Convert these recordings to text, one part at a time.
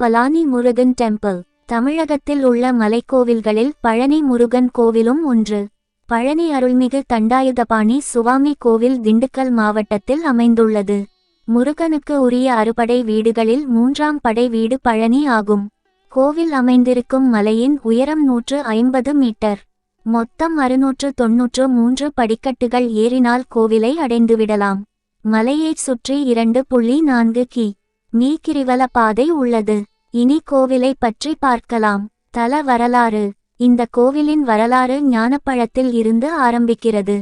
பலானி Murugan temple தமிழகத்தில் உள்ள மலைக்கோவில்களில் பழனி முருகன் கோவிலும் ஒன்று. பழனி அருள்மிகு தண்டாயுதபாணி சுவாமி கோவில் திண்டுக்கல் மாவட்டத்தில் அமைந்துள்ளது. முருகனுக்கு உரிய அறுபடை வீடுகளில் மூன்றாம் படை வீடு பழனி ஆகும். கோவில் அமைந்திருக்கும் மலையின் உயரம் நூற்று ஐம்பது மீட்டர். மொத்தம் அறுநூற்று தொன்னூற்று மூன்று படிக்கட்டுகள் ஏறினால் கோவிலை அடைந்துவிடலாம். மலையைச் சுற்றி இரண்டு புள்ளி நான்கு கி. மீ பாதை உள்ளது. இனி கோவிலை பற்றி பார்க்கலாம். தல வரலாறு. இந்த கோவிலின் வரலாறு ஞானப்பழத்தில் இருந்து ஆரம்பிக்கிறது.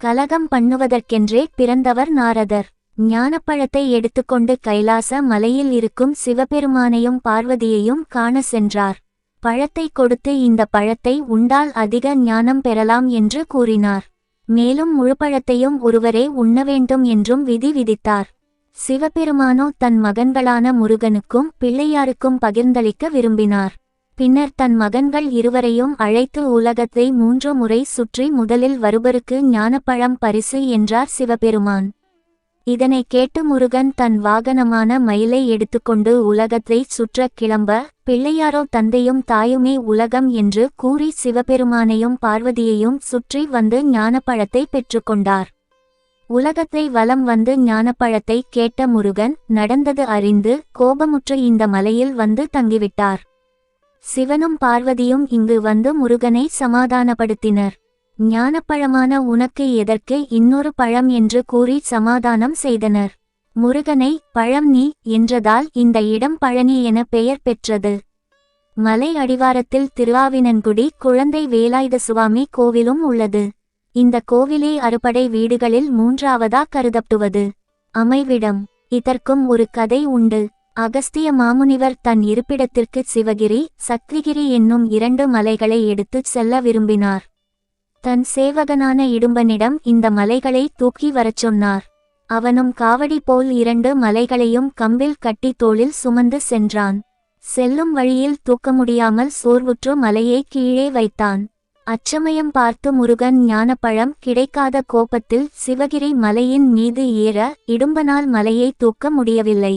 கலகம் பண்ணுவதற்கென்றே பிறந்தவர் நாரதர். ஞானப்பழத்தை எடுத்துக்கொண்டு கைலாச மலையில் இருக்கும் சிவபெருமானையும் பார்வதியையும் காண சென்றார். பழத்தை கொடுத்து இந்த பழத்தை உண்டால் அதிக ஞானம் பெறலாம் என்று கூறினார். மேலும் முழுப்பழத்தையும் ஒருவரே உண்ண வேண்டும் என்றும் விதி விதித்தார். சிவபெருமானோ தன் மகன்களான முருகனுக்கும் பிள்ளையாருக்கும் பகிர்ந்தளிக்க விரும்பினார். பின்னர் தன் மகன்கள் இருவரையும் அழைத்து உலகத்தை மூன்று முறை சுற்றி முதலில் வருபருக்கு ஞானப்பழம் பரிசு என்றார் சிவபெருமான். இதனை கேட்டு முருகன் தன் வாகனமான மயிலை எடுத்துக்கொண்டு உலகத்தை சுற்றக் கிளம்ப பிள்ளையாரோ தந்தையும் தாயுமே உலகம் என்று கூறி சிவபெருமானையும் பார்வதியையும் சுற்றி வந்து ஞானப்பழத்தை பெற்றுக்கொண்டார். உலகத்தை வலம் வந்து ஞானப்பழத்தை கேட்ட முருகன் நடந்தது அறிந்து கோபமுற்று இந்த மலையில் வந்து தங்கிவிட்டார். சிவனும் பார்வதியும் இங்கு வந்து முருகனை சமாதானப்படுத்தினர். ஞானப்பழமான உனக்கு எதற்கு இன்னொரு பழம் என்று கூறி சமாதானம் செய்தனர். முருகனை பழம் நீ என்றதால் இந்த இடம் பழனி என பெயர் பெற்றது. மலை அடிவாரத்தில் திருவாவினன்குடி குழந்தை வேலாயுத சுவாமி கோவிலும் உள்ளது. இந்த கோவிலே அறுபடை வீடுகளில் மூன்றாவதா கருதப்படுவது அமைவிடம். இதற்கும் ஒரு கதை உண்டு. அகஸ்திய மாமுனிவர் தன் இருப்பிடத்திற்கு சிவகிரி சக்திகிரி என்னும் இரண்டு மலைகளை எடுத்துச் செல்ல விரும்பினார். தன் சேவகனான இடும்பனிடம் இந்த மலைகளை தூக்கி வரச் சொன்னார். அவனும் காவடி போல் இரண்டு மலைகளையும் கம்பில் கட்டி தோளில் சுமந்து சென்றான். செல்லும் வழியில் தூக்க முடியாமல் சோர்வுற்று மலையை கீழே வைத்தான். அச்சமயம் பார்த்து முருகன் ஞானப்பழம் கிடைக்காத கோபத்தில் சிவகிரி மலையின் மீது ஏற இடும்பனால் மலையை தூக்க முடியவில்லை.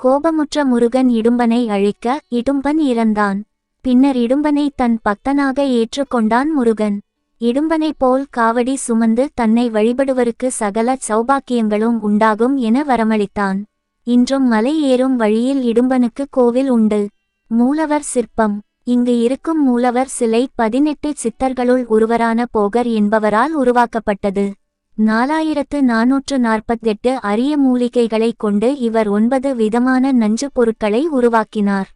கோபமுற்ற முருகன் இடும்பனை அழிக்க இடும்பன் இறந்தான். பின்னர் இடும்பனை தன் பக்தனாக ஏற்றுக்கொண்டான் முருகன். இடும்பனை போல் காவடி சுமந்து தன்னை வழிபடுவருக்கு சகல சௌபாக்கியங்களும் உண்டாகும் என வரமளித்தான். இன்றும் மலை ஏறும் வழியில் இடும்பனுக்கு கோவில் உண்டு. மூலவர் சிற்பம். இங்கு இருக்கும் மூலவர் சிலை பதினெட்டு சித்தர்களுள் ஒருவரான போகர் என்பவரால் உருவாக்கப்பட்டது. நாலாயிரத்து நாநூற்று நாற்பத்தெட்டு அரிய மூலிகைகளை கொண்டு இவர் ஒன்பது விதமான நஞ்சு பொருட்களை உருவாக்கினார்.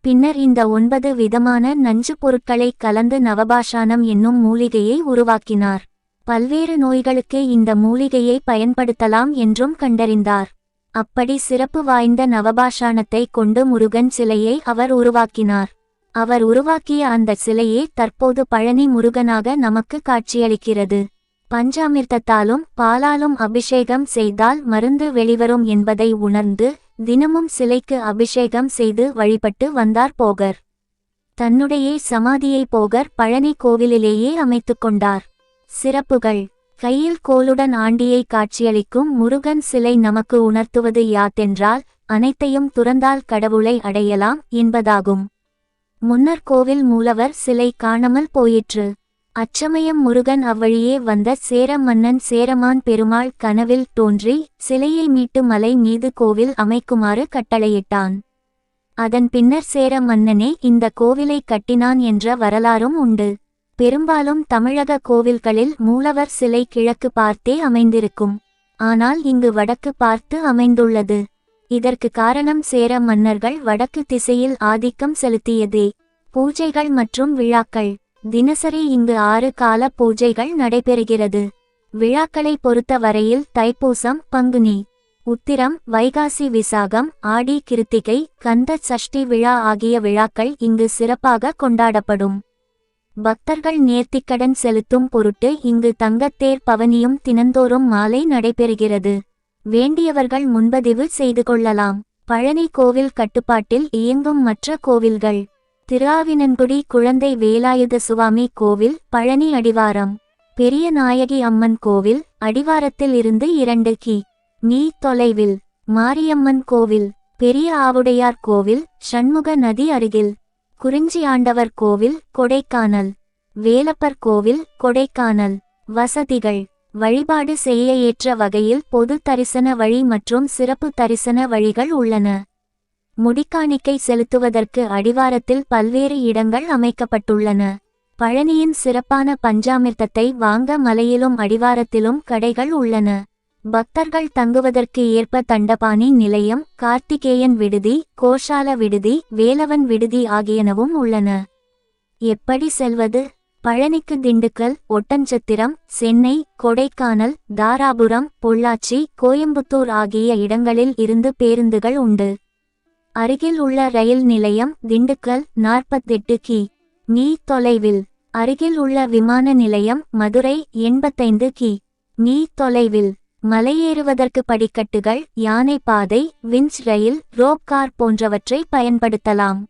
பின்னர் இந்த ஒன்பது விதமான நஞ்சு பொருட்களை கலந்து நவபாஷானம் என்னும் மூலிகையை உருவாக்கினார். பல்வேறு நோய்களுக்கு இந்த மூலிகையை பயன்படுத்தலாம் என்றும் கண்டறிந்தார். அப்படி சிறப்பு வாய்ந்த நவபாஷானத்தை கொண்டு முருகன் சிலையை அவர் உருவாக்கினார். அவர் உருவாக்கிய அந்த சிலையே தற்போது பழனி முருகனாக நமக்கு காட்சியளிக்கிறது. பஞ்சாமிர்தத்தாலும் பாலாலும் அபிஷேகம் செய்தால் மருந்து வெளிவரும் என்பதை உணர்ந்து தினமும் சிலைக்கு அபிஷேகம் செய்து வழிபட்டு வந்தார் போகர். தன்னுடைய சமாதியை போகர் பழனி கோவிலிலேயே அமைத்துக் கொண்டார். சிறப்புகள். கையில் கோலுடன் ஆண்டியை காட்சியளிக்கும் முருகன் சிலை நமக்கு உணர்த்துவது யாத்தென்றால் அனைத்தையும் துறந்தால் கடவுளை அடையலாம் என்பதாகும். முன்னர் கோவில் மூலவர் சிலை காணாமல் போயிற்று. அச்சமயம் முருகன் அவ்வழியே வந்த சேர மன்னன் சேரமான் பெருமாள் கனவில் தோன்றி சிலையை மீட்டு மலை மீது கோவில் அமைக்குமாறு கட்டளையிட்டான். அதன் பின்னர் சேர மன்னனே இந்த கோவிலை கட்டினான் என்ற வரலாறும் உண்டு. பெரும்பாலும் தமிழக கோவில்களில் மூலவர் சிலை கிழக்கு பார்த்தே அமைந்திருக்கும். ஆனால் இங்கு வடக்கு பார்த்து அமைந்துள்ளது. இதற்கு காரணம் சேர மன்னர்கள் வடக்கு திசையில் ஆதிக்கம் செலுத்தியதே. பூஜைகள் மற்றும் விழாக்கள். தினசரி இங்கு ஆறு கால பூஜைகள் நடைபெறுகிறது. விழாக்களை பொறுத்த வரையில் தைப்பூசம் பங்குனி உத்திரம் வைகாசி விசாகம் ஆடி கிருத்திகை கந்த சஷ்டி விழா ஆகிய விழாக்கள் இங்கு சிறப்பாக கொண்டாடப்படும். பக்தர்கள் நேர்த்திக்கடன் செலுத்தும் பொருட்டு இங்கு தங்கத்தேர் பவனியும் தினந்தோறும் மாலை நடைபெறுகிறது. வேண்டியவர்கள் முன்பதிவு செய்து கொள்ளலாம். பழனி கோவில் கட்டுப்பாட்டில் இயங்கும் மற்ற கோவில்கள். திருஆவினன்குடி குழந்தை வேலாயுத சுவாமி கோவில் பழனி அடிவாரம். பெரிய நாயகி அம்மன் கோவில் அடிவாரத்தில் இருந்து இரண்டு கி. மீ. தொலைவில். மாரியம்மன் கோவில். பெரிய ஆவுடையார் கோவில் சண்முக நதி அருகில். குறிஞ்சி ஆண்டவர் கோவில் கொடைக்கானல். வேலப்பர் கோவில் கொடைக்கானல். வசதிகள். வழிபாடு செய்ய ஏற்ற வகையில் பொது தரிசன வழி மற்றும் சிறப்பு தரிசன வழிகள் உள்ளன. முடிக்காணிக்கை செலுத்துவதற்கு அடிவாரத்தில் பல்வேறு இடங்கள் அமைக்கப்பட்டுள்ளன. பழனியின் சிறப்பான பஞ்சாமிர்தத்தை வாங்க மலையிலும் அடிவாரத்திலும் கடைகள் உள்ளன. பக்தர்கள் தங்குவதற்கு ஏற்ப தண்டபாணி நிலையம் கார்த்திகேயன் விடுதி கோஷால விடுதி வேலவன் விடுதி ஆகியனவும் உள்ளன. எப்படி செல்வது? பழனிக்கு திண்டுக்கல் ஒட்டஞ்சத்திரம் சென்னை கொடைக்கானல் தாராபுரம் பொள்ளாச்சி கோயம்புத்தூர் ஆகிய இடங்களில் இருந்து பேருந்துகள் உண்டு. அருகில் உள்ள ரயில் நிலையம் திண்டுக்கல் நாற்பத்தெட்டு கி. மீ. தொலைவில். அருகில் உள்ள விமான நிலையம் மதுரை எண்பத்தைந்து கி. மீ. தொலைவில். மலையேறுவதற்கு படிக்கட்டுகள் யானை பாதை விஞ்ச் ரயில் ரோப் கார் போன்றவற்றை பயன்படுத்தலாம்.